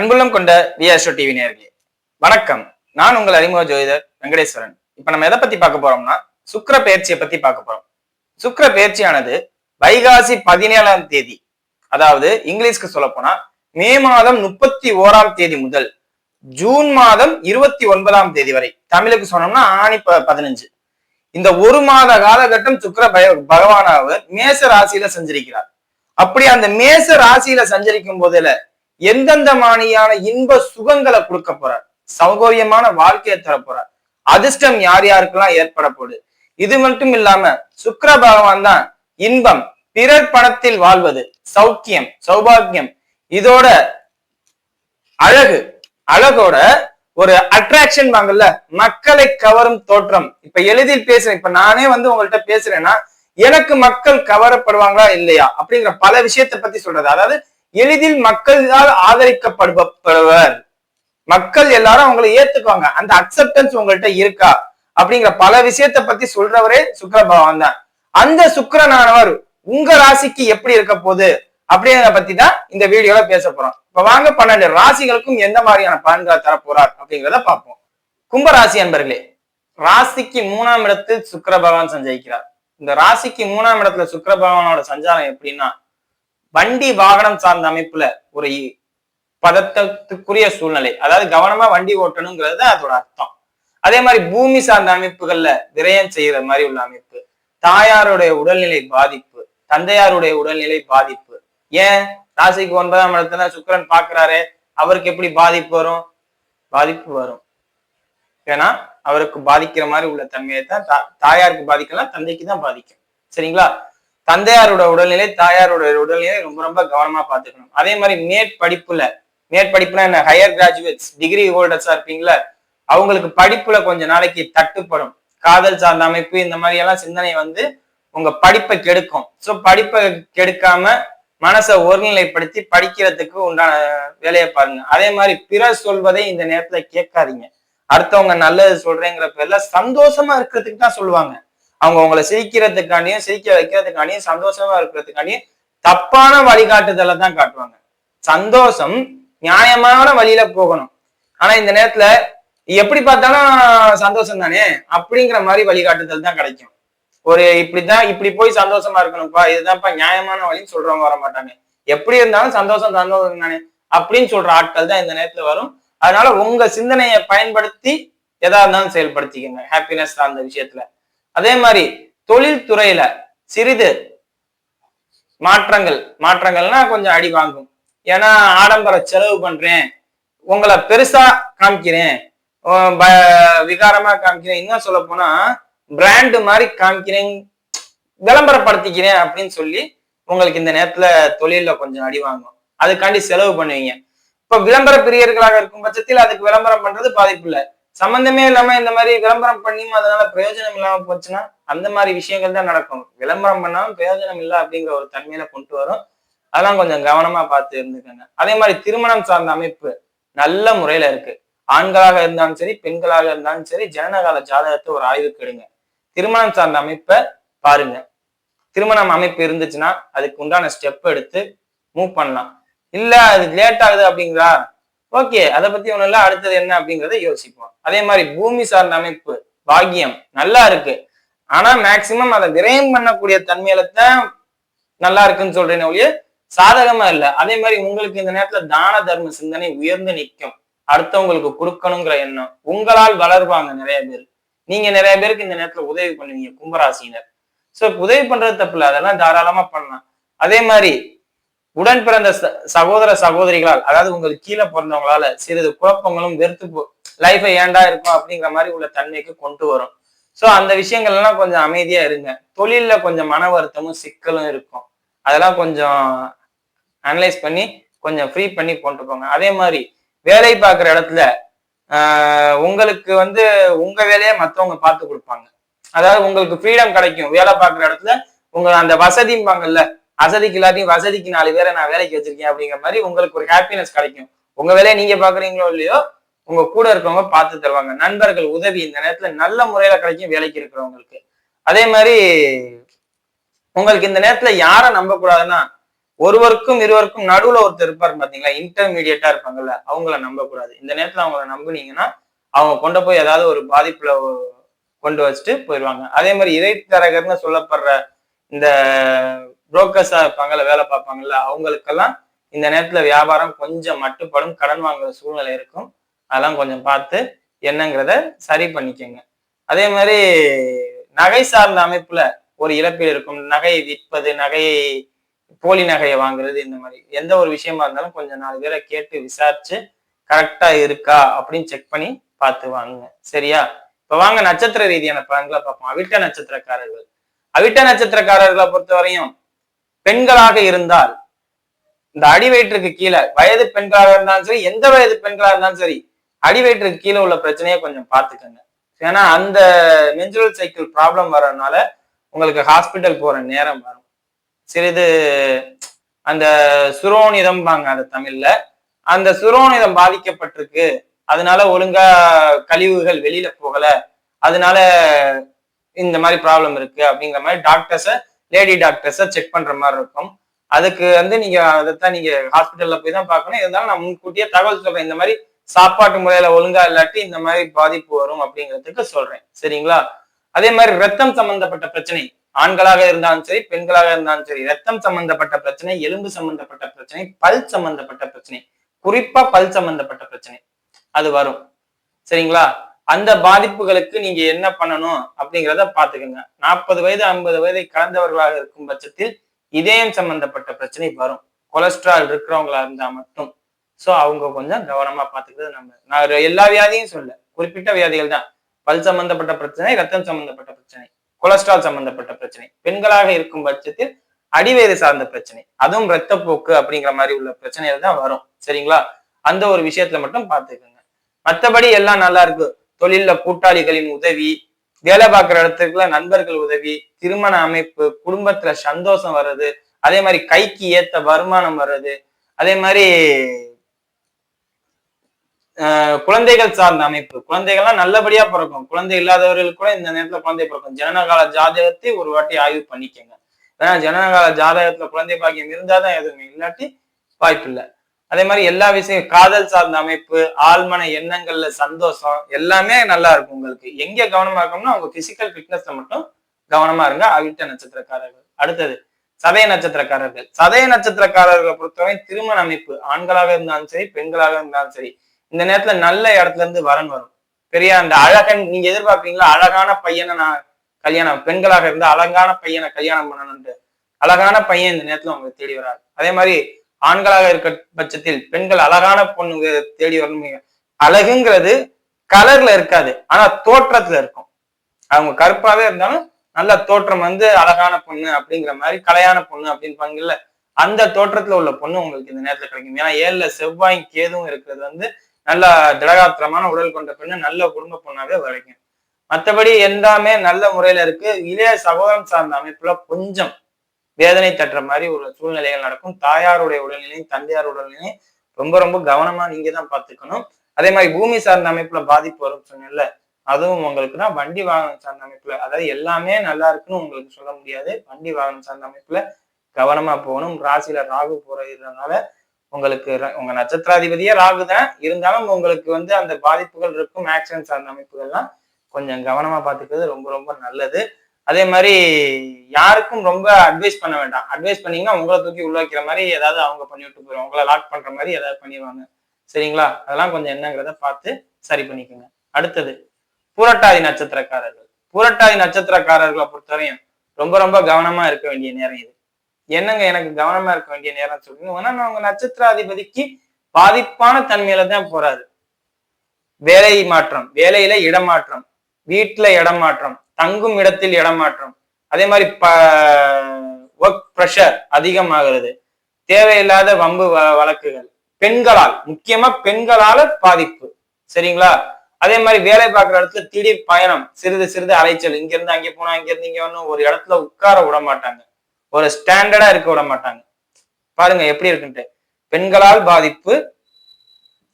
அன்புள்ளம் கொண்ட VSO TV நேர்களே வணக்கம். நான் உங்கள் அறிமுக ஜோதிடர் வெங்கடேஸ்வரன். இப்ப நம்ம எதை பத்தி பார்க்க போறோம்னா சுக்கர பயிற்சியை பத்தி பார்க்க போறோம். சுக்கர பயிற்சியானது வைகாசி பதினேழாம் தேதி அதாவது இங்கிலீஷ்க்கு சொல்ல போனா மே மாதம் முப்பத்தி ஓராம் தேதி முதல் ஜூன் மாதம் இருபத்தி ஒன்பதாம் தேதி வரை. தமிழுக்கு சொன்னோம்னா ஆணி ப- பதினஞ்சு. இந்த ஒரு மாத காலகட்டம் சுக்கர பய பகவானாவர் மேச ராசியில சஞ்சரிக்கிறார். அப்படி அந்த மேச ராசியில சஞ்சரிக்கும் போதுல எந்தெந்த மானியான இன்ப சுகங்களை கொடுக்க போறார்? சௌகரியமான வாழ்க்கையை தர போறார். அதிர்ஷ்டம் யார் யாருக்கெல்லாம் ஏற்பட போகுது? இது மட்டும் இல்லாம சுக்கர பகவான் தான் இன்பம் பிறர் பணத்தில் வாழ்வது சௌக்கியம் சௌபாக்கியம் இதோட அழகு அழகோட ஒரு அட்ராக்ஷன் வாங்கல்ல மக்களை கவரும் தோற்றம். இப்ப எளிதில் பேசுறேன். இப்ப நானே வந்து உங்கள்ட்ட பேசுறேன்னா எனக்கு மக்கள் கவரப்படுவாங்களா இல்லையா? அப்படிங்கிற பல விஷயத்தை பத்தி சொல்றது. அதாவது எளிதில் மக்களால் ஆதரிக்கப்படுபவர் மக்கள் எல்லாரும் அவங்களை ஏத்துக்குவாங்க. அந்த அக்செப்டன்ஸ் உங்கள்ட்ட இருக்கா? அப்படிங்கிற பல விஷயத்தை பத்தி சொல்றவரே சுக்கர பகவான் தான். அந்த சுக்கரனானவர் உங்க ராசிக்கு எப்படி இருக்க போகுது? அப்படிங்கிறத பத்தி தான் இந்த வீடியோல பேச போறோம். இப்ப வாங்க பன்னெண்டு ராசிகளுக்கும் எந்த மாதிரியான பலன்களை தரப்போறார் அப்படிங்கிறத பார்ப்போம். கும்ப ராசி அன்பர்களே ராசிக்கு மூணாம் இடத்தில் சுக்கர பகவான் சஞ்சரிக்கிறார். இந்த ராசிக்கு மூணாம் இடத்துல சுக்கர பகவானோட சஞ்சாரம் எப்படின்னா வண்டி வாகனம் சார்ந்த அமைப்புல ஒரு பதத்தத்துக்குரிய சூழ்நிலை. அதாவது கவனமா வண்டி ஓட்டணுங்கிறது தான் அதோட அர்த்தம். அதே மாதிரி பூமி சார்ந்த அமைப்புகள்ல விரயம் செய்யற மாதிரி உள்ள அமைப்பு. தாயாருடைய உடல்நிலை பாதிப்பு தந்தையாருடைய உடல்நிலை பாதிப்பு. ஏன்? ராசிக்கு ஒன்பதாம் இடத்துல சுக்கரன் பாக்குறாரு அவருக்கு எப்படி பாதிப்பு வரும்? பாதிப்பு வரும். ஏன்னா அவருக்கு பாதிக்கிற மாதிரி உள்ள தன்மையை தான் தா- தாயாருக்கு பாதிக்கலாம் தந்தைக்கு தான் பாதிக்கும். சரிங்களா? தந்தையாரோட உடல்நிலை தாயாரோட உடல்நிலை ரொம்ப ரொம்ப கவனமா பார்த்துக்கணும். அதே மாதிரி மேற்படிப்புல மேற்படிப்புனா என்ன? ஹையர் கிராஜுவேட்ஸ் டிகிரி ஹோல்டர்ஸா இருப்பீங்களா அவங்களுக்கு படிப்புல கொஞ்ச நாளைக்கு தட்டுப்படும். காதல் சார்ந்த அமைப்பு இந்த மாதிரி எல்லாம் சிந்தனை வந்து உங்க படிப்பை கெடுக்கும். சோ படிப்பை கெடுக்காம மனசை ஒருநிலைப்படுத்தி படிக்கிறதுக்கு உண்டான வேலையை பாருங்க. அதே மாதிரி பிறர் சொல்வதை இந்த நேரத்துல கேட்காதீங்க. அடுத்தவங்க நல்லது சொல்றேங்கிற பேர்ல சந்தோஷமா இருக்கிறதுக்கு தான் சொல்லுவாங்க. அவங்க உங்களை சிரிக்கிறதுக்காண்டியும் சிரிக்க வைக்கிறதுக்காண்டியும் சந்தோஷமா இருக்கிறதுக்காண்டியும் தப்பான வழிகாட்டுதலை தான் காட்டுவாங்க. சந்தோஷம் நியாயமான வழியில போகணும். ஆனா இந்த நேரத்துல எப்படி பார்த்தாலும் சந்தோஷம் தானே? அப்படிங்கிற மாதிரி வழிகாட்டுதல் தான் கிடைக்கும். ஒரு இப்படிதான் இப்படி போய் சந்தோஷமா இருக்கணும்ப்பா இதுதான்ப்பா நியாயமான வழின்னு சொல்றவங்க வர மாட்டாங்க. எப்படி இருந்தாலும் சந்தோஷம் சந்தோஷம் தானே? அப்படின்னு சொல்ற ஆட்கள் தான் இந்த நேரத்துல வரும். அதனால உங்க சிந்தனையை பயன்படுத்தி எதா இருந்தாலும் செயல்படுத்திக்கங்க. ஹாப்பினஸ் அந்த விஷயத்துல. அதே மாதிரி தொழில்துறையில சிறிது மாற்றங்கள் மாற்றங்கள்னா கொஞ்சம் அடி வாங்கும். ஏன்னா ஆடம்பர செலவு பண்றேன் உங்களை பெருசா காமிக்கிறேன் விகாரமா காமிக்கிறேன். இன்னும் சொல்ல போனா பிராண்டு மாதிரி காமிக்கிறேன் விளம்பரப்படுத்திக்கிறேன் அப்படின்னு சொல்லி உங்களுக்கு இந்த நேரத்துல தொழில கொஞ்சம் அடி வாங்கும். அதுக்காண்டி செலவு பண்ணுவீங்க. இப்ப விளம்பர பிரியர்களாக இருக்கும் பட்சத்தில் அதுக்கு விளம்பரம் பண்றது பாதிப்பு இல்லை. சம்பந்தமே இல்லாம இந்த மாதிரி விளம்பரம் பண்ணியும் அதனால பிரயோஜனம் இல்லாம போச்சுன்னா அந்த மாதிரி விஷயங்கள் தான் நடக்கும். விளம்பரம் பண்ணாலும் பிரயோஜனம் இல்லை அப்படிங்கிற ஒரு தன்மையில கொண்டு வரும். அதெல்லாம் கொஞ்சம் கவனமா பார்த்து இருந்துக்கங்க. அதே மாதிரி திருமணம் சார்ந்த அமைப்பு நல்ல முறையில இருக்கு. ஆண்களாக இருந்தாலும் சரி பெண்களாக இருந்தாலும் சரி ஜனனகால ஜாதகத்தை ஒரு ஆய்வுக்கு எடுங்க. திருமணம் சார்ந்த அமைப்பை பாருங்க. திருமணம் அமைப்பு இருந்துச்சுன்னா அதுக்கு உண்டான ஸ்டெப் எடுத்து மூவ் பண்ணலாம். இல்ல அது லேட் ஆகுது அப்படிங்களா ஓகே அதை பத்தி ஒண்ணும் இல்ல அடுத்தது என்ன அப்படிங்கறத யோசிப்போம். அதே மாதிரி பூமி சார்ந்த அமைப்பு பாக்கியம் நல்லா இருக்கு. ஆனா மேக்சிமம் அதை விரயம் பண்ணக்கூடிய தன்மையில தான் நல்லா இருக்குன்னு சொல்றேன் ஒழிய சாதகமா இல்ல. அதே மாதிரி உங்களுக்கு இந்த நேரத்துல தான தர்ம சிந்தனை உயர்ந்து நிற்கும். அடுத்தவங்களுக்கு கொடுக்கணுங்கிற எண்ணம். உங்களால் வளருவாங்க நிறைய பேர். நீங்க நிறைய பேருக்கு இந்த நேரத்துல உதவி பண்ணுவீங்க கும்பராசினர் சோ உதவி பண்றது தப்பு இல்லை. அதெல்லாம் தாராளமா பண்ணலாம். அதே மாதிரி உடன் பிறந்த ச- சகோதர சகோதரிகளால் அதாவது உங்களுக்கு கீழே பிறந்தவங்களால சிறிது குழப்பங்களும் வெறுத்து லைஃப் லைஃபை ஏண்டா இருக்கும் அப்படிங்கிற மாதிரி உள்ள தன்மைக்கு கொண்டு வரும். சோ அந்த விஷயங்கள் எல்லாம் கொஞ்சம் அமைதியா இருங்க. தொழில்ல கொஞ்சம் மன வருத்தமும் சிக்கலும் இருக்கும். அதெல்லாம் கொஞ்சம் அனலைஸ் பண்ணி கொஞ்சம் ஃப்ரீ பண்ணி கொண்டு போங்க அதே மாதிரி வேலை பார்க்குற இடத்துல ஆஹ் உங்களுக்கு வந்து உங்க வேலையை மத்தவங்க பார்த்து கொடுப்பாங்க. அதாவது உங்களுக்கு ஃப்ரீடம் கிடைக்கும். வேலை பார்க்குற இடத்துல உங்க அந்த வசதிம்பாங்கல்ல வசதிக்கு இல்லாட்டியும் வசதிக்கு நாலு பேரை நான் வேலைக்கு வச்சிருக்கேன் அப்படிங்கிற மாதிரி உங்களுக்கு ஒரு ஹாப்பினஸ் கிடைக்கும். உங்க வேலையை நீங்க பாக்குறீங்களோ இல்லையோ உங்க கூட இருக்கவங்க பார்த்து தருவாங்க. நண்பர்கள் உதவி இந்த நேரத்துல நல்ல முறையில கிடைக்கும் வேலைக்கு இருக்கிறவங்களுக்கு. அதே மாதிரி உங்களுக்கு இந்த நேரத்துல யாரை நம்ப கூடாதுன்னா ஒருவருக்கும் இருவருக்கும் நடுவுல ஒருத்தர் இருப்பார் பாத்தீங்களா? இன்டர்மீடியட்டா இருப்பாங்கல்ல அவங்கள நம்ப கூடாது இந்த நேரத்துல அவங்கள நம்புனீங்கன்னா அவங்க கொண்டு போய் ஏதாவது ஒரு பாதிப்புல கொண்டு வச்சுட்டு போயிடுவாங்க. அதே மாதிரி இறைத்தரகர்னு சொல்லப்படுற இந்த புரோக்கர்ஸா இருப்பாங்கல்ல வேலை பார்ப்பாங்கல்ல அவங்களுக்கெல்லாம் இந்த நேரத்துல வியாபாரம் கொஞ்சம் மட்டுப்படும் கடன் வாங்குற சூழ்நிலை இருக்கும். அதெல்லாம் கொஞ்சம் பார்த்து என்னங்கிறத சரி பண்ணிக்கோங்க. அதே மாதிரி நகை சார்ந்த அமைப்புல ஒரு இழப்பீடு இருக்கும். நகையை விற்பது நகையை போலி நகையை வாங்குறது இந்த மாதிரி எந்த ஒரு விஷயமா இருந்தாலும் கொஞ்சம் நாலு பேரை கேட்டு விசாரிச்சு கரெக்டா இருக்கா அப்படின்னு செக் பண்ணி பார்த்து வாங்குங்க. சரியா? இப்ப வாங்க நட்சத்திர ரீதியான பலன்களை பார்ப்போம். அவிட்ட நட்சத்திரக்காரர்கள். அவிட்ட நட்சத்திரக்காரர்களை பொறுத்தவரையும் பெண்களாக இருந்தால் இந்த அடிவயிற்றுக்கு கீழே வயது பெண்களாக இருந்தாலும் சரி எந்த வயது பெண்களாக இருந்தாலும் சரி அடிவயிற்றுக்கு கீழே உள்ள பிரச்சனையை கொஞ்சம் பார்த்துக்கோங்க. ஏன்னா அந்த மென்சுரல் சைக்கிள் ப்ராப்ளம் வர்றதுனால உங்களுக்கு ஹாஸ்பிட்டல் போற நேரம் வரும். சிறிது அந்த சுரோனிதம்பாங்க அந்த தமிழ்ல. அந்த சுரோனிதம் பாதிக்கப்பட்டிருக்கு. அதனால ஒழுங்கா கழிவுகள் வெளியில போகல. அதனால இந்த மாதிரி ப்ராப்ளம் இருக்கு அப்படிங்கிற மாதிரி டாக்டர்ஸை லேடி டாக்டர்ஸை செக் பண்ற மாதிரி இருக்கும். அதுக்கு வந்து நீங்க அதைத்தான் நீங்க ஹாஸ்பிட்டல்ல போய் தான் பார்க்கணும். இருந்தாலும் நான் முன்கூட்டியே தகவல் சொல்றேன். இந்த மாதிரி சாப்பாட்டு முறையில ஒழுங்கா இல்லாட்டி இந்த மாதிரி பாதிப்பு வரும் அப்படிங்கிறதுக்கு சொல்றேன். சரிங்களா? அதே மாதிரி ரத்தம் சம்பந்தப்பட்ட பிரச்சனை. ஆண்களாக இருந்தாலும் சரி பெண்களாக இருந்தாலும் சரி ரத்தம் சம்பந்தப்பட்ட பிரச்சனை எலும்பு சம்பந்தப்பட்ட பிரச்சனை பல் சம்பந்தப்பட்ட பிரச்சனை. குறிப்பா பல் சம்பந்தப்பட்ட பிரச்சனை. அது வரும். சரிங்களா? அந்த பாதிப்புகளுக்கு நீங்க என்ன பண்ணணும் அப்படிங்கிறத பாத்துக்கோங்க நாற்பது வயது ஐம்பது வயதை கடந்தவர்களாக இருக்கும் பட்சத்தில் இதயம் சம்பந்தப்பட்ட பிரச்சனை வரும். கொலஸ்ட்ரால் இருக்கிறவங்களா இருந்தா மட்டும். சோ அவங்க கொஞ்சம் கவனமா பாத்துக்கிறது நம்ம நான் எல்லா வியாதியும் சொல்ல குறிப்பிட்ட வியாதிகள் தான். பல் சம்பந்தப்பட்ட பிரச்சனை ரத்தம் சம்பந்தப்பட்ட பிரச்சனை கொலஸ்ட்ரால் சம்பந்தப்பட்ட பிரச்சனை பெண்களாக இருக்கும் பட்சத்தில் அடிவேறு சார்ந்த பிரச்சனை அதுவும் ரத்தப்போக்கு அப்படிங்கிற மாதிரி உள்ள பிரச்சனைகள் தான் வரும். சரிங்களா? அந்த ஒரு விஷயத்துல மட்டும் பார்த்துக்கோங்க. மற்றபடி எல்லாம் நல்லா இருக்கு. தொழில்ல கூட்டாளிகளின் உதவி வேலை பார்க்குற இடத்துக்குள்ள நண்பர்கள் உதவி திருமண அமைப்பு குடும்பத்துல சந்தோஷம் வர்றது அதே மாதிரி கைக்கு ஏத்த வருமானம் வர்றது அதே மாதிரி குழந்தைகள் சார்ந்த அமைப்பு. குழந்தைகள்லாம் நல்லபடியா பிறக்கும். குழந்தை இல்லாதவர்களுக்கு கூட இந்த நேரத்துல குழந்தை பிறக்கும். ஜனனகால ஜாதகத்தை ஒரு வாட்டி ஆய்வு பண்ணிக்கங்க. ஏன்னா ஜனனகால ஜாதகத்துல குழந்தை பாக்கியம் இருந்தாதான் எதுவுமே. இல்லாட்டி வாய்ப்பு இல்லை அதே மாதிரி எல்லா விஷயம் காதல் சார்ந்த அமைப்பு ஆழ்மன எண்ணங்கள்ல சந்தோஷம் எல்லாமே நல்லா இருக்கும் உங்களுக்கு. எங்க கவனமா இருக்கணும்னா உங்க பிசிக்கல் ஃபிட்னஸ்ல மட்டும் கவனமா இருங்க. அவிட்ட நட்சத்திரக்காரர்கள். அடுத்தது சதய நட்சத்திரக்காரர்கள். சதய நட்சத்திரக்காரர்களை பொறுத்தவரை திருமண அமைப்பு ஆண்களாக இருந்தாலும் சரி பெண்களாக இருந்தாலும் சரி இந்த நேரத்துல நல்ல இடத்துல இருந்து வரன் வரும். பெரிய அந்த அழகன் நீங்க எதிர்பார்ப்பீங்களா அழகான பையனை நான் கல்யாணம் பெண்களாக இருந்தா அழகான பையனை கல்யாணம் பண்ணணும்ட்டு அழகான பையன் இந்த நேரத்துல உங்களுக்கு தேடி வராது அதே மாதிரி ஆண்களாக இருக்க பட்சத்தில் பெண்கள் அழகான பொண்ணுங்க தேடி வரணும். அழகுங்கிறது கலர்ல இருக்காது. ஆனா தோற்றத்துல இருக்கும். அவங்க கருப்பாவே இருந்தாலும் நல்ல தோற்றம் வந்து அழகான பொண்ணு அப்படிங்கிற மாதிரி கலையான பொண்ணு அப்படின்பாங்கல்ல அந்த தோற்றத்துல உள்ள பொண்ணு உங்களுக்கு இந்த நேரத்துல கிடைக்கும். ஏன்னா ஏழுல செவ்வாய் கேதுவும் இருக்கிறது வந்து நல்ல திடகாத்திரமான உடல் கொண்ட பெண்ணு நல்ல குடும்ப பொண்ணாவே வரைக்கும். மற்றபடி எல்லாமே நல்ல முறையில இருக்கு. இளைய சகோதரம் சார்ந்த அமைப்புல கொஞ்சம் வேதனை தட்டுற மாதிரி ஒரு சூழ்நிலைகள் நடக்கும். தாயாருடைய உடல்நிலையும் தந்தையார் உடல்நிலையும் ரொம்ப ரொம்ப கவனமா நீங்க தான் பாத்துக்கணும் அதே மாதிரி பூமி சார்ந்த அமைப்புல பாதிப்பு வரும் சொன்னேன்ல அதுவும் உங்களுக்கு தான். வண்டி வாகனம் சார்ந்த அமைப்புல அதாவது எல்லாமே நல்லா இருக்குன்னு உங்களுக்கு சொல்ல முடியாது. வண்டி வாகனம் சார்ந்த அமைப்புல கவனமா போகணும். ராசியில ராகு போறதுனால உங்களுக்கு உங்க நட்சத்திராதிபதியே ராகு தான். இருந்தாலும் உங்களுக்கு வந்து அந்த பாதிப்புகள் இருக்கும். ஆக்சிடென்ட் சார்ந்த அமைப்புகள்லாம் கொஞ்சம் கவனமா பாத்துக்கிறது ரொம்ப ரொம்ப நல்லது. அதே மாதிரி யாருக்கும் ரொம்ப அட்வைஸ் பண்ண வேண்டாம். அட்வைஸ் பண்ணீங்கன்னா உங்களை தூக்கி உள்ள வைக்கிற மாதிரி ஏதாவது அவங்க பண்ணி விட்டு போயிடும் உங்களை லாக் பண்ற மாதிரி ஏதாவது பண்ணிடுவாங்க சரிங்களா? அதெல்லாம் கொஞ்சம் என்னங்கிறத பார்த்து சரி பண்ணிக்கோங்க. அடுத்தது பூரட்டாதி நட்சத்திரக்காரர்கள். பூரட்டாதி நட்சத்திரக்காரர்களை பொறுத்தவரையும் ரொம்ப ரொம்ப கவனமா இருக்க வேண்டிய நேரம் இது. என்னங்க எனக்கு கவனமா இருக்க வேண்டிய நேரம் சொல்றீங்க? அவங்க நட்சத்திராதிபதிக்கு பாதிப்பான தன்மையில தான் போறாரு. வேலை மாற்றம் வேலையில இடமாற்றம் வீட்டுல இடமாற்றம் தங்கும் இடத்தில் இடமாற்றம். அதே மாதிரி ப ஒர்க் ப்ரெஷர் அதிகமாகிறது. தேவையில்லாத வம்பு வழக்குகள். பெண்களால் முக்கியமா பெண்களால பாதிப்பு. சரிங்களா? அதே மாதிரி வேலை பார்க்குற இடத்துல திடீர் பயணம் சிறிது சிறிது அலைச்சல். இங்கிருந்து அங்கே போனா இங்க இருந்து ஒன்றும் ஒரு இடத்துல உட்கார விட மாட்டாங்க. ஒரு ஸ்டாண்டர்டா இருக்க விட மாட்டாங்க. பாருங்க எப்படி இருக்குன்ட்டு. பெண்களால் பாதிப்பு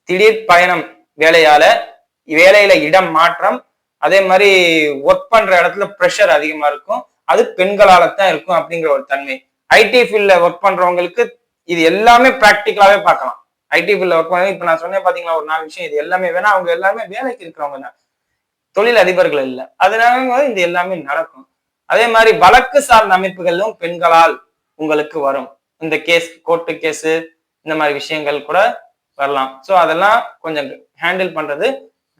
திடீர் பயணம் வேலையால வேலையில இடம் மாற்றம் அதே மாதிரி ஒர்க் பண்ற இடத்துல ப்ரெஷர் அதிகமா இருக்கும். அது பெண்களால தான் இருக்கும் அப்படிங்கிற ஒரு தன்மை. ஐடி ஃபீல்ட்ல ஒர்க் பண்றவங்களுக்கு இது எல்லாமே ப்ராக்டிக்கலாவே பார்க்கலாம். ஐடி ஃபீல்ட்ல ஒர்க் பண்ண இப்ப நான் சொன்னேன் பாத்தீங்களா ஒரு நாலு விஷயம் இது எல்லாமே வேணா அவங்க எல்லாமே வேலைக்கு இருக்கிறவங்க தான். தொழில் அதிபர்கள் இல்லை. அதனால இது எல்லாமே நடக்கும். அதே மாதிரி வழக்கு சார்ந்த அமைப்புகளிலும் பெண்களால் உங்களுக்கு வரும். இந்த கேஸ் கோர்ட்டு கேஸ் இந்த மாதிரி விஷயங்கள் கூட வரலாம். ஸோ அதெல்லாம் கொஞ்சம் ஹேண்டில் பண்றது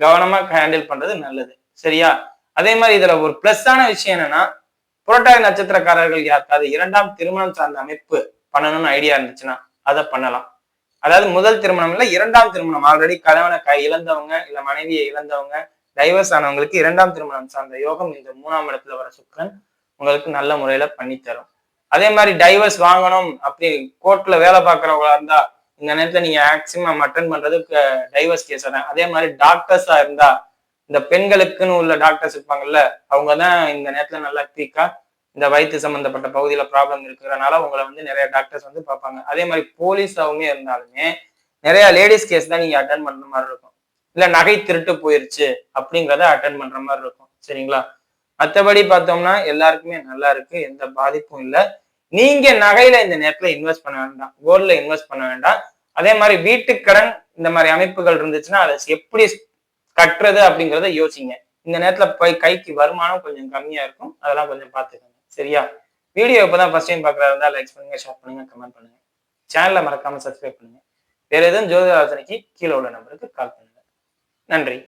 கவனமா ஹேண்டில் பண்றது நல்லது. சரியா? அதே மாதிரி இதுல ஒரு பிளஸ்ஸான விஷயம் என்னன்னா புரட்டாதி நட்சத்திரக்காரர்கள் யாருக்காவது இரண்டாம் திருமணம் சார்ந்த அமைப்பு பண்ணணும்னு ஐடியா இருந்துச்சுன்னா அதை பண்ணலாம். அதாவது முதல் திருமணம் இல்ல இரண்டாம் திருமணம். ஆல்ரெடி கணவனை கை இழந்தவங்க இல்ல மனைவியை இழந்தவங்க டைவர்ஸ் ஆனவங்களுக்கு இரண்டாம் திருமணம் சார்ந்த யோகம் இந்த மூணாம் இடத்துல வர சுக்கரன் உங்களுக்கு நல்ல முறையில பண்ணித்தரும். அதே மாதிரி டைவர்ஸ் வாங்கணும் அப்படி கோர்ட்ல வேலை பார்க்கறவங்களா இருந்தா இந்த நேரத்துல நீங்க மேக்சிமம் அட்டன் பண்றது டைவர்ஸ் கேஸ் தான் அதே மாதிரி டாக்டர்ஸா இருந்தா இந்த பெண்களுக்குன்னு உள்ள டாக்டர்ஸ் இருப்பாங்கல்ல அவங்க தான் இந்த நேரத்துல நல்லா தீக்கா இந்த வயிற்று சம்பந்தப்பட்ட பகுதியில ப்ராப்ளம் இருக்கிறனால உங்களை வந்து நிறைய டாக்டர்ஸ் வந்து பார்ப்பாங்க. அதே மாதிரி போலீஸாவுமே இருந்தாலுமே நிறைய லேடிஸ் கேஸ் தான் நீங்க அட்டன் பண்ற மாதிரி இருக்கும். இல்ல நகை திருட்டு போயிருச்சு அப்படிங்கிறத அட்டன் பண்ற மாதிரி இருக்கும். சரிங்களா? மற்றபடி பார்த்தோம்னா எல்லாருக்குமே நல்லா இருக்கு எந்த பாதிப்பும் இல்லை. நீங்க நகையில இந்த நேரத்துல இன்வெஸ்ட் பண்ண வேண்டாம். கோல்ட்ல இன்வெஸ்ட் பண்ண வேண்டாம். அதே மாதிரி வீட்டுக்கடன் இந்த மாதிரி அமைப்புகள் இருந்துச்சுன்னா அதை எப்படி கட்டுறது அப்படிங்கிறத யோசிங்க. இந்த நேரத்துல போய் கைக்கு வருமானம் கொஞ்சம் கம்மியா இருக்கும். அதெல்லாம் கொஞ்சம் பார்த்துக்கோங்க. சரியா? வீடியோ இப்பதான் ஃபர்ஸ்ட் டைம் பார்க்கறதா இருந்தா லைக் பண்ணுங்க ஷேர் பண்ணுங்க கமெண்ட் பண்ணுங்க. சேனலை மறக்காம சப்ஸ்கிரைப் பண்ணுங்க. வேற எதுவும் ஜோதிட ஆலோசனைக்கு கீழே உள்ள நம்பருக்கு கால் பண்ணுங்க. நன்றி.